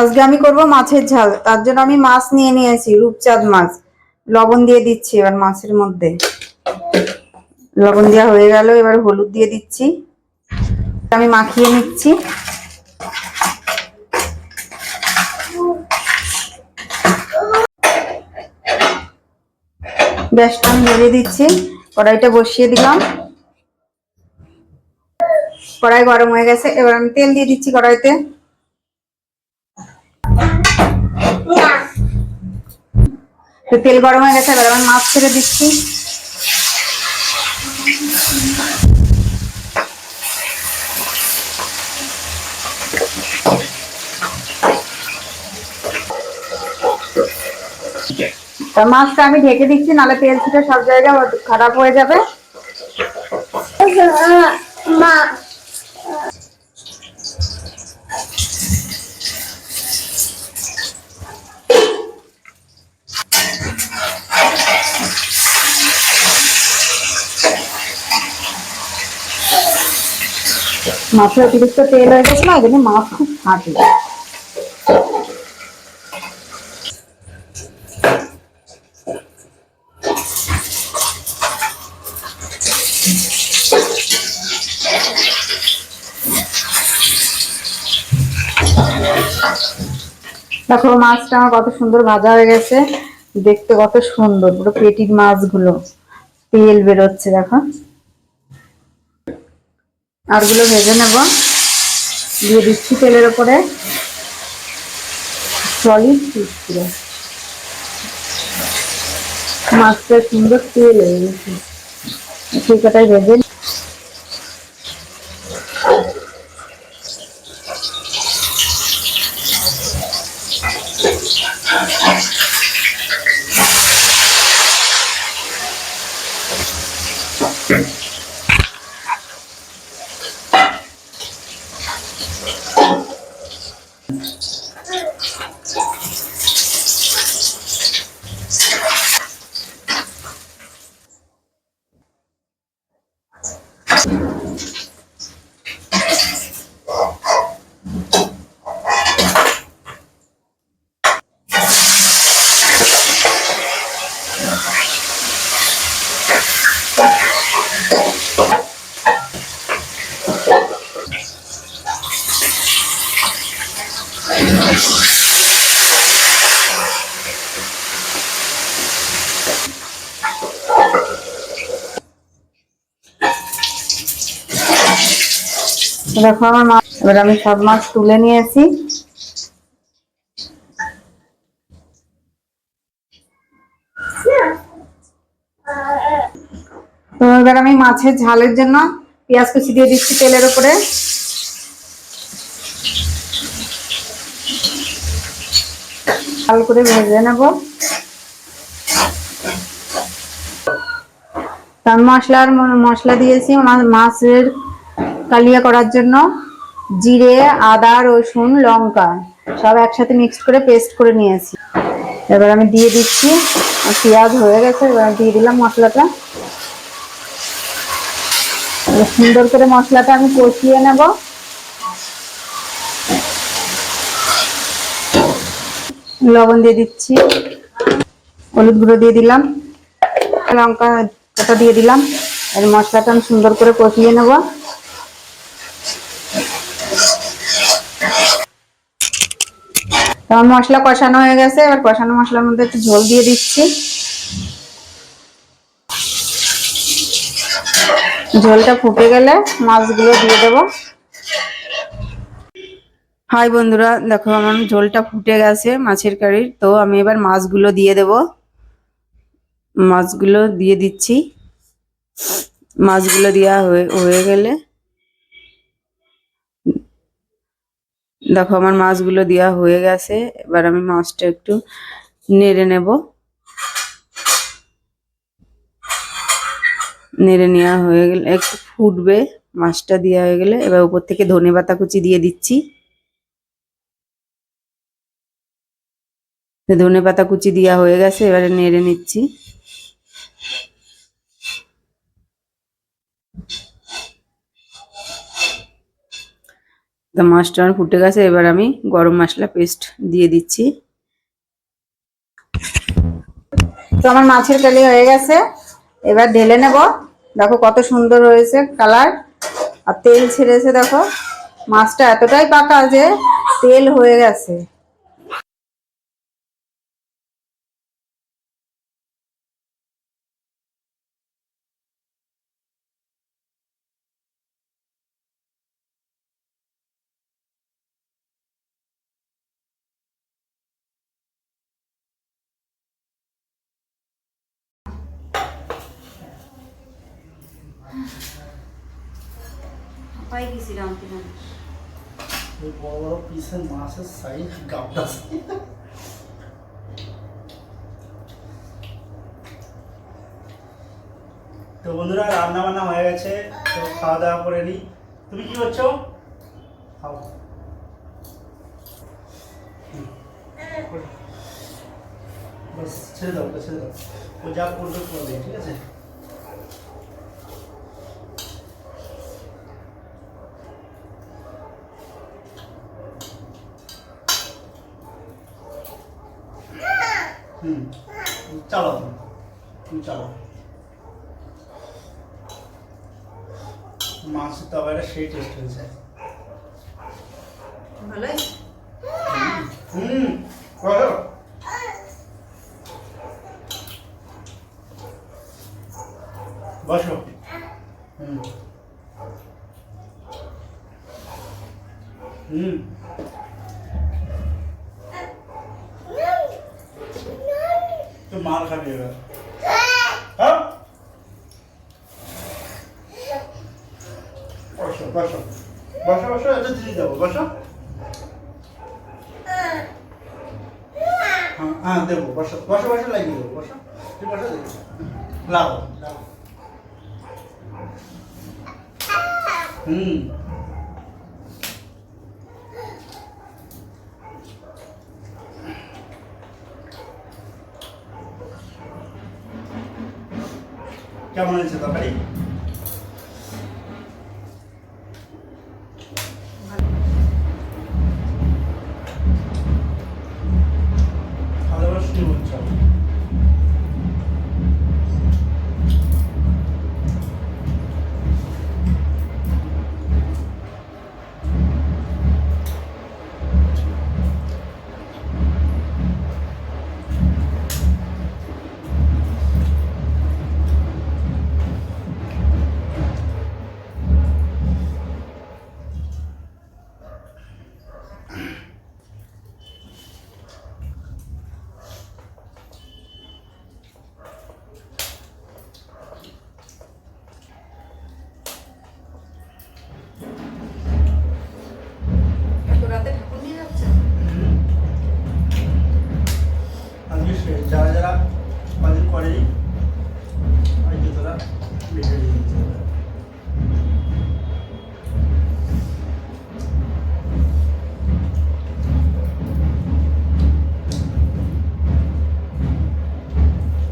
আজকে আমি করব মাছের ঝাল। তার জন্য আমি মাছ নিয়ে নিয়েছি, রূপচাঁদ মাছ। লবণ দিয়ে দিচ্ছি এবার মাছের মধ্যে। লবণ দেওয়া হয়ে গেল, এবার হলুদ দিয়ে দিচ্ছি। আমি মাখিয়ে নিচ্ছি। গ্যাসটা আমি ধরিয়ে দিচ্ছি, কড়াইটা বসিয়ে দিলাম। কড়াই গরম হয়ে গেছে, এবার আমি তেল দিয়ে দিচ্ছি কড়াইতে। তো তেল গরম হয়ে গেছে, এবার আমি মাছ ছেড়ে দিচ্ছি। মাছটা আমি ঢেকে দিচ্ছি নাহলে তেল ছিটে সব জায়গায় খারাপ হয়ে যাবে। মা মাছের অতিরিক্ত তেল হয়ে গেছে না জন্য মাছ খুব ফাটে দেখো, মাছটা আমার কত সুন্দর ভাজা হয়ে গেছে। দেখতে কত সুন্দর, পুরো পেটির মাছগুলো। তেল বেরোচ্ছে, দেখো। আরগুলো ভেজে নেব। দিয়ে দিচ্ছি তেলের ওপরে সলিড পুরো মাছটা সুন্দর তেল হয়ে গেছে। ঠিকাটাই ভেজে দেখো আমার মাছ এবার আমি সব মাছ তুলে নিয়েছি। তো এবার আমি মাছের ঝালের জন্য পেঁয়াজ কুচি দিয়ে দিচ্ছি তেলের উপরে। ভালো করে ভেজে নেব। তার মশলার মশলা দিয়েছি মাছের কালিয়া করার জন্য জিরে, আদা, রসুন, লঙ্কা সব একসাথে মিক্সড করে পেস্ট করে নিয়েছি। এবার আমি দিয়ে দিচ্ছি। পেঁয়াজ হয়ে গেছে, এবার দিয়ে দিলাম মশলাটা। সুন্দর করে মশলাটা আমি কষিয়ে নেব। লবণ দিয়ে দিচ্ছি। হলুদ গুঁড়ো দিয়ে দিলাম। লঙ্কা দিয়ে দিলাম। আর মশলাটা আমি সুন্দর করে কষিয়ে নেব। আমার মশলা কষানো হয়ে গেছে, এবার কষানো মশলার মধ্যে একটু ঝোল দিয়ে দিচ্ছি। ঝোলটা ফুটে গেলে মাছগুলো দিয়ে দেব। হাই বন্ধুরা, দেখো আমার ঝোলটা ফুটে গেছে মাছের কারির তো আমি এবার মাছগুলো দিয়ে দেব। মাছগুলো দিয়ে দিচ্ছি। মাছগুলো দেওয়া হয়ে হয়ে গেলে দেখো আমার মাছগুলো দেওয়া হয়ে গেছে। এবার আমি মাছটা একটু নেড়ে নেব। নেড়ে নেওয়া হয়ে গেলে একটু ফুটবে মাছটা দেওয়া হয়ে গেলে। এবার উপর থেকে ধনে পাতা কুচি দিয়ে দিচ্ছি। ধনে পাতা কুচি দেওয়া হয়ে গেছে, এবারে নেড়ে নিচ্ছি। তো মাছটা আমার ফুটে গেছে, এবার আমি গরম মশলা পেস্ট দিয়ে দিচ্ছি। তো আমার মাছের কালি হয়ে গেছে, এবার ঢেলে নেব। দেখো কত সুন্দর হয়েছে কালার আর তেল ছেড়েছে, দেখো। মাছটা এতটাই পাকা যে তেল হয়ে গেছে। পাই গেছিলাম এই বড় বড় পিসের মাছের সাইজ গাবটা তো বন্ধুরা রান্না বান্না হয়ে গেছে তো খাওয়া দাওয়া করে নিই। তুমি কি করছ? খাও। হুম। বাস ছেড়ে দাও ছেড়ে দাও। ও যা করবে করবে ঠিক আছে হুম চালাও তুমি। তুমি চালাও মাছের তরকারিটা সেই টেস্ট হয়েছে ভালোই হুম করো বসো হুম হুম তো মার খাবি এবার হ্যাঁ বসো বসো বসো বসো এটা দিয়ে যাব, বসো। হ্যাঁ হ্যাঁ দেবো, বসো বসো বসো, লাগিয়ে দেবো, বসো। তুই বসো, দেবো। লাও লাও। হুম। কেমন হয়েছে তরকারি?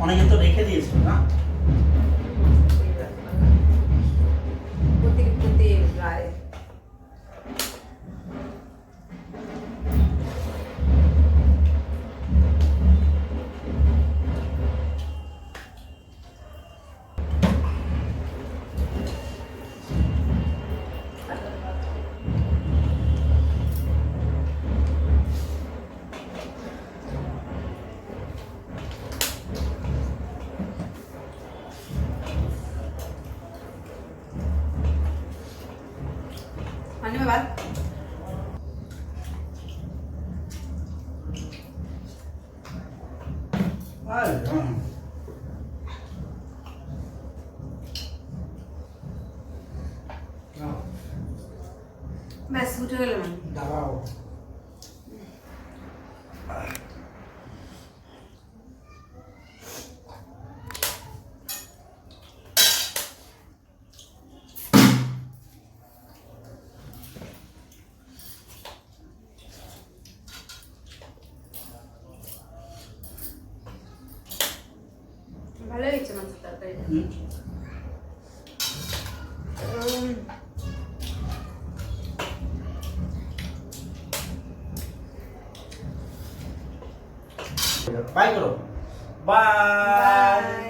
অনেকে তো রেখে দিয়েছে না? আর হ্যাঁ ಬೇಕಾಗಿತ್ತು ನಂದು ತರಕಾರಿ ಬಾಯ್ ಗುರು ಬಾಯ್